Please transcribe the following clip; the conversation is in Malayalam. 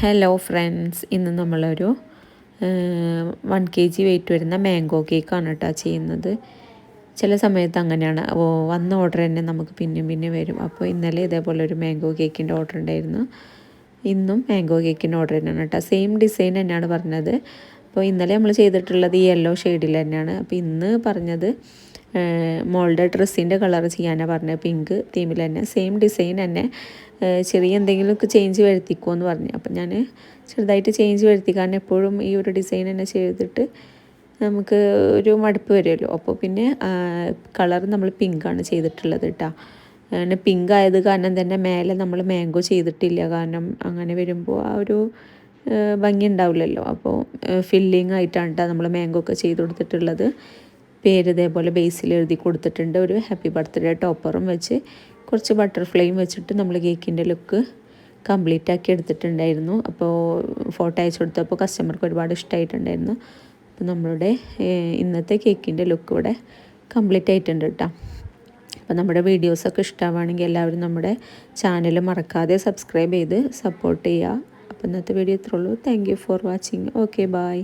ഹലോ ഫ്രണ്ട്സ് ഇന്ന് നമ്മളൊരു വൺ കെ ജി വെയിറ്റ് വരുന്ന മാംഗോ കേക്കാണ് കേട്ടോ ചെയ്യുന്നത്. ചില സമയത്ത് അങ്ങനെയാണ്. വന്ന ഓർഡർ തന്നെ നമുക്ക് പിന്നെയും പിന്നെ വരും. അപ്പോൾ ഇന്നലെ ഇതേപോലെ ഒരു മാംഗോ കേക്കിന്റെ ഓർഡർ ഉണ്ടായിരുന്നു. ഇന്നും മാംഗോ കേക്കിന്റെ ഓർഡർ തന്നെയാണ് കേട്ടോ സെയിം ഡിസൈൻ തന്നെയാണ് പറഞ്ഞത്. അപ്പോൾ ഇന്നലെ നമ്മൾ ചെയ്തിട്ടുള്ളത് ഈ യെല്ലോ ഷെയ്ഡിൽ തന്നെയാണ്. അപ്പോൾ ഇന്ന് പറഞ്ഞത് മോളുടെ ഡ്രസ്സിന്റെ കളർ ചെയ്യാനാണ് പറഞ്ഞത്. പിങ്ക് തീമിൽ തന്നെ സെയിം ഡിസൈൻ തന്നെ ചെറിയ എന്തെങ്കിലുമൊക്കെ ചേഞ്ച് വരുത്തിക്കുമോ എന്ന് പറഞ്ഞു. അപ്പം ഞാൻ ചെറുതായിട്ട് ചേഞ്ച് വരുത്തി. കാരണം എപ്പോഴും ഈ ഒരു ഡിസൈൻ തന്നെ ചെയ്തിട്ട് നമുക്ക് ഒരു മടുപ്പ് വരുമല്ലോ. അപ്പോൾ പിന്നെ കളർ നമ്മൾ പിങ്കാണ് ചെയ്തിട്ടുള്ളത് കേട്ടോ. അങ്ങനെ പിങ്ക് ആയത് കാരണം തന്നെ മേലെ നമ്മൾ മാംഗോ ചെയ്തിട്ടില്ല. കാരണം അങ്ങനെ വരുമ്പോൾ ആ ഒരു ഭംഗി ഉണ്ടാവില്ലല്ലോ. അപ്പോൾ ഫില്ലിങ് ആയിട്ടാണ് കേട്ടോ നമ്മൾ മാംഗോ ഒക്കെ ചെയ്ത് കൊടുത്തിട്ടുള്ളത്. പേര് ഇതേപോലെ ബേസിൽ എഴുതി കൊടുത്തിട്ടുണ്ട്. ഒരു ഹാപ്പി ബർത്ത്ഡേ ടോപ്പറും വെച്ച് കുറച്ച് ബട്ടർഫ്ലൈയും വെച്ചിട്ട് നമ്മൾ കേക്കിന്റെ ലുക്ക് കംപ്ലീറ്റ് ആക്കി എടുത്തിട്ടുണ്ടായിരുന്നു. അപ്പോൾ ഫോട്ടോ അയച്ചു കൊടുത്തപ്പോൾ കസ്റ്റമർക്ക് ഒരുപാട് ഇഷ്ടമായിട്ടുണ്ടായിരുന്നു അപ്പോൾ നമ്മളുടെ ഇന്നത്തെ കേക്കിന്റെ ലുക്ക് ഇവിടെ കംപ്ലീറ്റ് ആയിട്ടുണ്ട് കേട്ടോ അപ്പോൾ നമ്മുടെ വീഡിയോസൊക്കെ ഇഷ്ടമാണെങ്കിൽ എല്ലാവരും നമ്മുടെ ചാനൽ മറക്കാതെ സബ്സ്ക്രൈബ് ചെയ്ത് സപ്പോർട്ട് ചെയ്യുക അപ്പോൾ ഇന്നത്തെ വീഡിയോ ഇത്രയുള്ളൂ thank you for watching okay bye